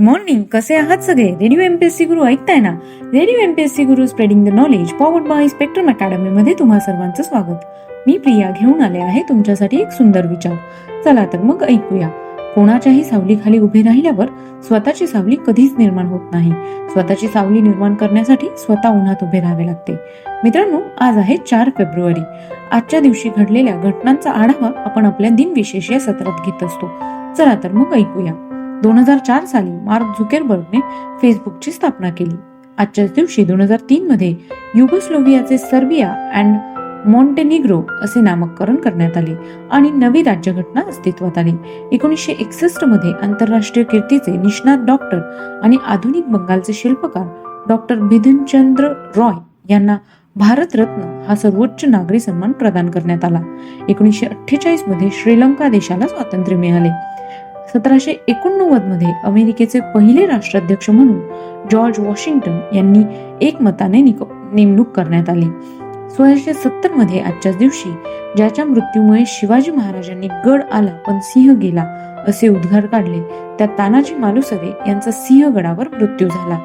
Morning कसे आहात सगळे? रेडिओ एमपीएससी गुरु ऐकताय ना? Radio MPSC Guru spreading the knowledge powered by Spectrum academy मध्ये तुम्हा सर्वांचं स्वागत. मी प्रिया घेऊन आले आहे तुमच्यासाठी एक सुंदर विचार. चला तर मग ऐकूया. कोणाच्याही सावलीखाली उभे राहिल्यावर स्वतःची सावली कधीच निर्माण होत नाही. स्वतःची सावली निर्माण करण्यासाठी स्वतः उन्हात उभे राहावे लागते. मित्रांनो आज आहे चार फेब्रुवारी. आजच्या दिवशी घडलेल्या घटनांचा आढावा आपण आपल्या दिनविशेष या सत्रात घेत असतो. चला तर मग ऐकूया. दोन हजार चार साली मार्क झुकेरबर्गने फेसबुकची स्थापना केली. आजच्याच दिवशी दोन हजार तीन मध्ये युगोस्लोव्हियाचे सर्बिया अँड मॉन्टेनिग्रो असे नामकरण करण्यात आले आणि नवी राज्यघटना अस्तित्वात आली. एकोणीसशे एकसष्टमध्ये आंतरराष्ट्रीय कीर्तीचे निष्णात डॉक्टर आणि आधुनिक बंगालचे शिल्पकार डॉक्टर बिधनचंद्र रॉय यांना भारतरत्न हा सर्वोच्च नागरी सन्मान प्रदान करण्यात आला. एकोणीसशे अठ्ठेचाळीसमध्ये श्रीलंका देशाला स्वातंत्र्य मिळाले. सतराशे एकोणनव्वदमध्ये अमेरिकेचे पहिले राष्ट्राध्यक्ष म्हणून जॉर्ज वॉशिंग्टन यांनी एकमताने नेमणूक करण्यात आली. सोळाशे सत्तरमध्ये आजच्याच दिवशी ज्याच्या मृत्यूमुळे शिवाजी महाराजांनी गड आला पण सिंह गेला असे उद्गार काढले त्या तानाजी मालुसरे यांचा सिंहगडावर मृत्यू झाला.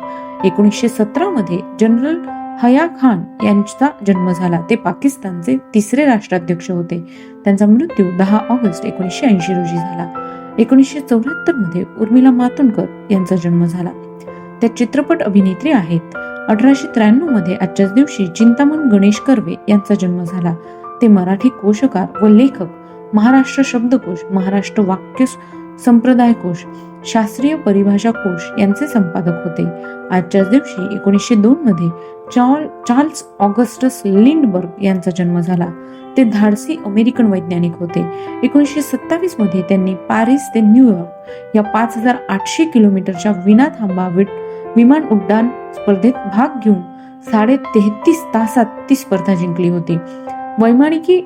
एकोणीसशे सतरा मध्ये जनरल हया खान यांचा जन्म झाला. ते पाकिस्तानचे तिसरे राष्ट्राध्यक्ष होते. त्यांचा मृत्यू दहा ऑगस्ट एकोणीसशे ऐंशी रोजी झाला. एकोणीसशे चौऱ्याहत्तरमध्ये उर्मिला मातोंडकर यांचा जन्म झाला. त्या चित्रपट अभिनेत्री आहेत. अठराशे त्र्याण्णवमध्ये आजच्याच दिवशी चिंतामण गणेश कर्वे यांचा जन्म झाला. ते मराठी कोशकार व लेखक महाराष्ट्र शब्दकोश महाराष्ट्र वाक्य संप्रदाय कोश शास्त्रीय परिभाषा कोश यांचे संपादक होते. आजच्याच दिवशी एकोणीसशे दोन मध्ये चार्ल चार्ल्स ऑगस्टस लिंडबर्ग यांचा जन्म झाला. ते धाडसी अमेरिकन वैज्ञानिक होते. एकोणीसशे सत्तावीसमध्ये त्यांनी पॅरिस ते न्यूयॉर्क या पाच हजार आठशे किलोमीटरच्या विना थांबा विमान उड्डाण स्पर्धेत भाग घेऊन साडे तेहतीस तासात ती स्पर्धा जिंकली होती. वैमानिकी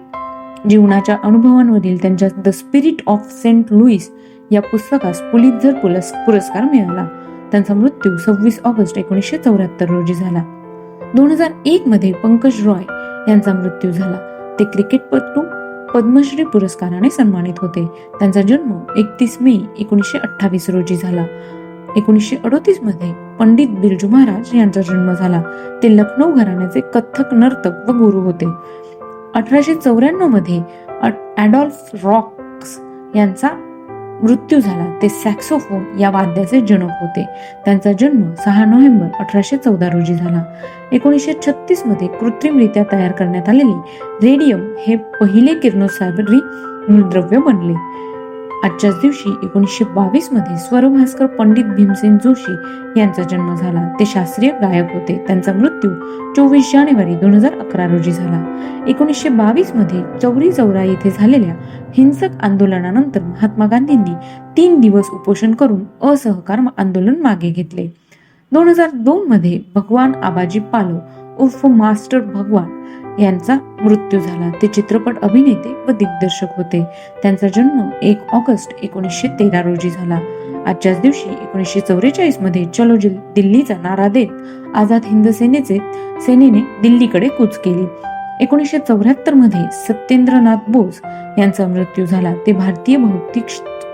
जीवनाच्या अनुभवांवरील त्यांच्या the spirit of Saint Louis या पुस्तकास पुलितझर पुलस पुरस्कार मिळाला त्यांचा मृत्यू सव्वीस ऑगस्ट एकोणीसशे चौऱ्याहत्तर रोजी झाला. दोन हजार एक मध्ये पंकज रॉय यांचा मृत्यू झाला. ते क्रिकेटपटू पद्मश्री पुरस्काराने सन्मानित होते. त्यांचा जन्म एकतीस मे एकोणीसशे अठ्ठावीस रोजी झाला. एकोणीसशे अडोतीसमध्ये पंडित बिरजू महाराज यांचा जन्म झाला. ते लखनौ घराण्याचे कथ्थक नर्तक व गुरु होते. अठराशे चौऱ्याण्णवमध्ये ॲडॉल्फ रॉक्स यांचा मृत्यू झाला. ते सॅक्सोफोन या वाद्याचे जनक होते. त्यांचा जन्म सहा नोव्हेंबर अठराशे चौदा रोजी झाला. एकोणीसशे छत्तीसमध्ये कृत्रिमरित्या तयार करण्यात आलेले रेडियम हे पहिले किरणोत्सारी मूलद्रव्य बनले. आजच्याच दिवशी एकोणीसशे बावीसमध्ये स्वरभास्कर पंडित भीमसेन जोशी यांचा जन्म झाला. ते शास्त्रीय गायक होते. त्यांचा मृत्यू चोवीस जानेवारी दोन हजार अकरा रोजी झाला. एकोणीसशे बावीसमध्ये चौरी चौरा येथे झालेल्या हिंसक आंदोलनानंतर महात्मा गांधींनी तीन दिवस उपोषण करून असहकार आंदोलन मागे घेतले. दोन हजार दोन मध्ये भगवान आबाजी पालो उर्फ मास्टर भगवान यांचा मृत्यू झाला. ते चित्रपट अभिनेते व दिग्दर्शक होते. त्यांचा जन्म एक ऑगस्ट एकोणीसशे तेरा रोजी झाला. आजच्याच दिवशी एकोणीसशे चौवेचाळीसमध्ये चलो दिल्लीचा नारा देत आझाद हिंद सेनेचे सेनेने दिल्लीकडे कूच केली. एकोणीसशे चौऱ्याहत्तरमध्ये सत्येंद्रनाथ बोस यांचा मृत्यू झाला. ते भारतीय भौतिक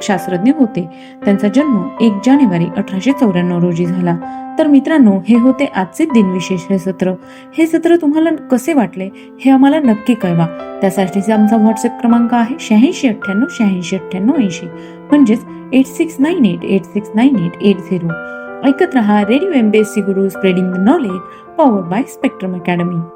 शास्त्रज्ञ होते. त्यांचा जन्म एक जानेवारी अठराशे चौऱ्याण्णव रोजी झाला. तर मित्रांनो हे होते आजचे दिनविशेष हे सत्र. हे सत्र तुम्हाला कसे वाटले हे आम्हाला नक्की कळवा. त्यासाठीचा आमचा व्हॉट्सअप क्रमांक आहे शहाऐंशी अठ्ठ्याण्णव शहाऐंशी अठ्ठ्याण्णव ऐंशी. म्हणजेच eight six nine eight eight six nine eight eight zero. ऐकत रहा radio MPSC Guru spreading the knowledge power by Spectrum academy.